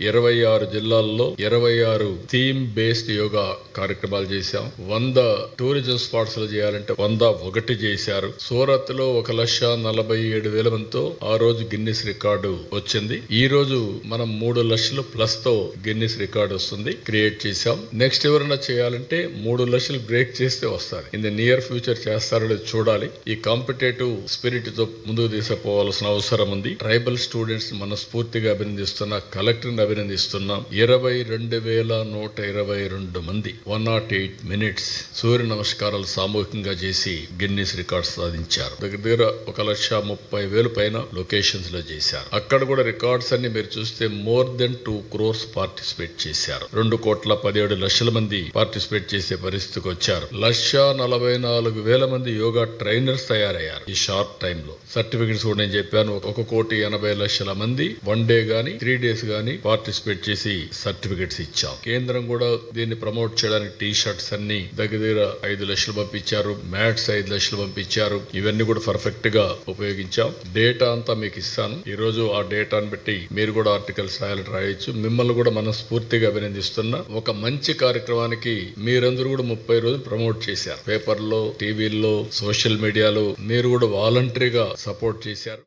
ఇరవై ఆరు జిల్లాల్లో ఇరవై ఆరు థీమ్ బేస్డ్ యోగా కార్యక్రమాలు చేశాం. వంద టూరిజం స్పాట్స్లో చేయాలంటే వంద ఒకటి చేశారు. సూరత్లో ఒక లక్ష నలభై ఏడు వేల మందితో ఆ రోజు గిన్నిస్ రికార్డు వచ్చింది. ఈ రోజు మనం మూడు లక్షలు ప్లస్తో గిన్నిస్ రికార్డు వస్తుంది. క్రియేట్ చేశాం. నెక్స్ట్ ఎవరైనా చేయాలంటే మూడు లక్షలు బ్రేక్ చేస్తే వస్తారు. ఇన్ ద నియర్ ఫ్యూచర్ చేస్తారో చూడాలి. ఈ కాంపిటేటివ్ స్పిరిట్తో ముందుకు తీసుకుపోవాల్సిన అవసరం ఉంది. ట్రైబల్ స్టూడెంట్స్ మనస్ఫూర్తిగా అభినందిస్తున్న కలెక్టర్ అభినందిస్తున్నాం. ఇరవై రెండు వేల నూట ఇరవై రెండు మంది one naught eight minutes Surya నమస్కారాలు సామూహికంగా చేసి గిన్నీస్ రికార్డ్ సాధించారు. దగ్గర దగ్గర ఒక లక్ష ముప్పై వేలు పైన లొకేషన్స్లో చేశారు. అక్కడ కూడా రికార్డ్స్ అన్ని మీరు చూస్తే more than two crores participate చేశారు. రెండు కోట్ల పదిహేడు లక్షల మంది పార్టిసిపేట్ చేసే పరిస్థితికి వచ్చారు. లక్ష నలభై నాలుగు వేల మంది యోగా ట్రైనర్స్ తయారయ్యారు ఈ షార్ట్ టైంలో సర్టిఫికెట్స్ కూడా నేను చెప్పాను. ఒక కోటి ఎనభై లక్షల మంది వన్ డే గానీ త్రీ డేస్ గానీ పార్టిసిపేట్ చేసి సర్టిఫికెట్స్ ఇచ్చాం. కేంద్రం కూడా దీన్ని ప్రమోట్ చేయడానికి టీ షర్ట్స్ అన్ని దగ్గర దగ్గర ఐదు లక్షలు పంపించారు. మ్యాట్స్ ఐదు లక్షలు పంపించారు. ఇవన్నీ కూడా పర్ఫెక్ట్గా ఉపయోగించాం. డేటా అంతా మీకు ఇస్తాను. ఈ రోజు ఆ డేటాను బట్టి మీరు కూడా ఆర్టికల్స్ రాయాలని రాయొచ్చు. మిమ్మల్ని కూడా మనస్ఫూర్తిగా అభినందిస్తున్నా. ఒక మంచి కార్యక్రమానికి మీరందరూ కూడా ముప్పై రోజులు ప్రమోట్ చేశారు. పేపర్లో టీవీల్లో సోషల్ మీడియాలో మీరు కూడా వాలంటరీగా సపోర్ట్ చేశారు.